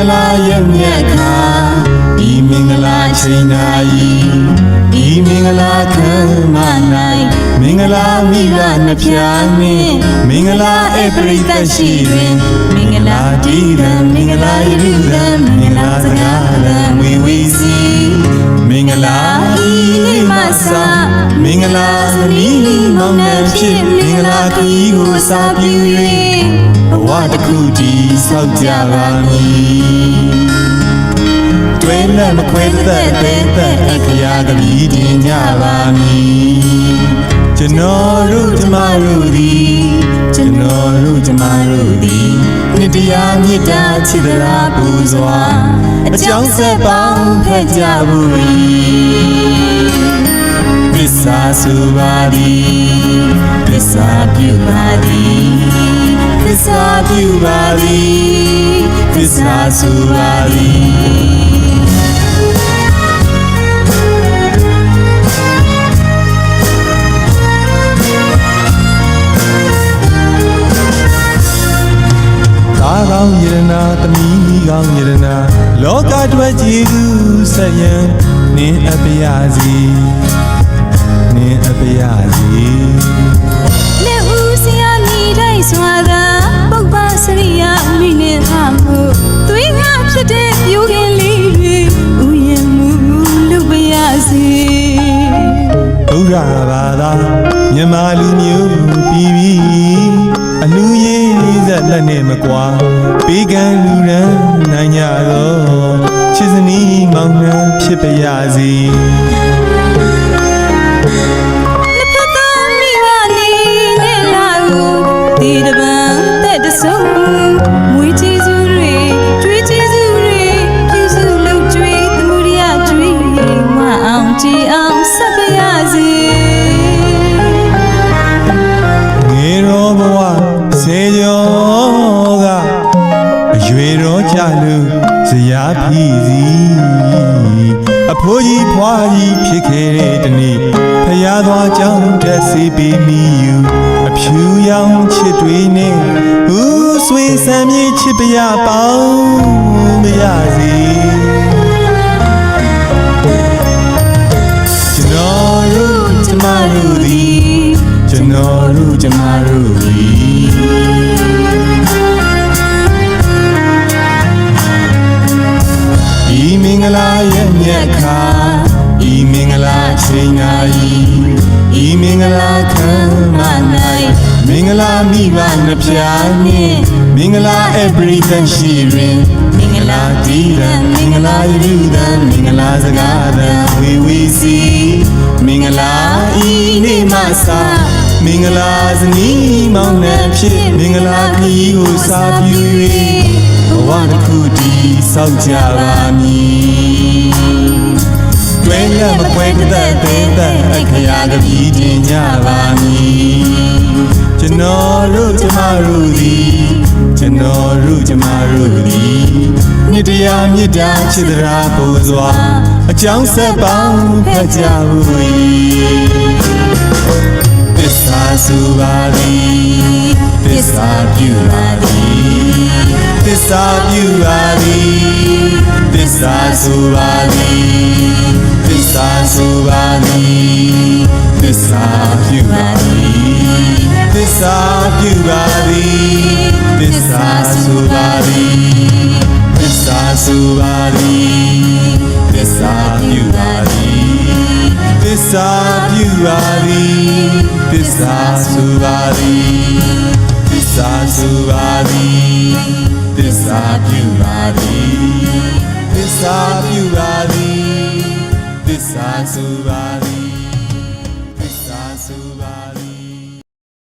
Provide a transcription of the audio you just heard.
္ဂလာရုံမြတ်ခါဒီမင်္ဂလာချိန်တိုင်းဒီမင်္ဂလာခံမနိုင်မင်္ဂလာမိဘနှဖျားနှင်းမင်္ဂလာအပရိသတ်ရှိတွင်မင်္ဂလာတည်တံမင်္ဂလာယုဒံမင်္ဂလာစကားလံဝီဝီစီမင်္ဂလာဤမဆာမင်္ဂလာသမီးမောင်နှံဖြစ်မင်္ဂလာတည်ကိုစာပြည့်၍ ဘဝတစ်ခုတည်ဆောက်ကြပါမည်တွင်နဲ့မခွဲသက်သေးသက်အခရာကပြီးတင်ကြပါမည်ကျွန်တော်တို့ကျမတို့သည်ကျွန်တော်တို့ကျမတို့သည်နှစ်တရားမြတ်တာချစ်သလားပူစွာအကြောင်းဆက်ပေါင်းဖက်ကြဘူးသစ္စာဆိုပါသည်သစ္စာပြုပါသည်သ စ္စာပြုပါသည်သစ္စာဆိုပါသည်သားကောင်းယရနာသမီးကောင်းယရနာလောကအတွက်ကြည်သူဆက်ရန်နင်းအပရစီနင်းအပရစီလက်ဦးစရာမိတိုင်းစွာသာ တဲ့ပြိုခင်လေးတွေဥယျာဉ်မှုလုပ်ပါရစေဘုရားဘာသာမြန်မာလူမျိုးပြည်ပြီးအလူရေးသက်လက်နဲ့မကွာပေးကံလူရန်နိုင်ကြတော့ချစ်စနီးမောင်နှံဖြစ်ပါရစီနှစ်ဖက်သောမိဘနေနဲ့လာကိုဒီတပံတဲ့တဆုံ ရွယ်တော်ကြလို့ဇရာဖြစ်စီအဖိုးကြီးဖွားကြီးဖြစ်ခဲ့တဲ့တနေ့ဖရာသွားကြောင်းတက်စီပေးမိယူအဖြူရောင်ချစ်တွေနဲ့ဦးဆွေဆံမြေချစ်ပရပေါင်းမရစီကျွန်တော်တို့ကျမတို့သည်ကျွန်တော်တို့ကျမတို့သ င်္ဂလာရဲ့မြတ်ခါဤမင်္ဂလာချိန်နာဤဤမင်္ဂလာခံမ၌မင်္ဂလာမိဘနှပြနှင့်မင်္ဂလာ everything ရှိရင်မင်္ဂလာတီးရန်မင်္ဂလာယူရန်မင်္ဂလာစကားရန်ဝီဝီစီမင်္ဂလာဤနေ့မှစမင်္ဂလာဇနီးမောင်နှံဖြစ်မင်္ဂလာခီးကိုစာပြု၍ဘဝတစ် ခုတည်ဆောက်ကြပါမည်တွင်လည်းမခွဲတဲ့သေးတဲ့အခရာကပြီးတင်ကြပါမည်ကျွန်တော်တို့ကျမတို့သည်ကျွန်တော်တို့ကျမတို့သည်မြစ်တရားမြစ်တာချစ်သရာပူစွာအကြောင်းဆက်ပေါင်းဖက်ကြဘူးသစ္စာစုပါသည်သစ္စာပြုပါသည် သစ္စာပြုပါသည်သစ္စာစုပါသည်သစ္စာစုပါသည်သစ္စာပြုပါသည်သစ္စာပြုပါသည်သစ္စာစုပါသည်သစ္စာစုပါသည်သစ္စာပြုပါသည်သစ္စာပြုပါသည်သစ္စာစုပါသည်သစ္စာစုပါသည် သစ္စာပြုပါသည်သစ္စာပြုပါသည်သစ္စာစုပါ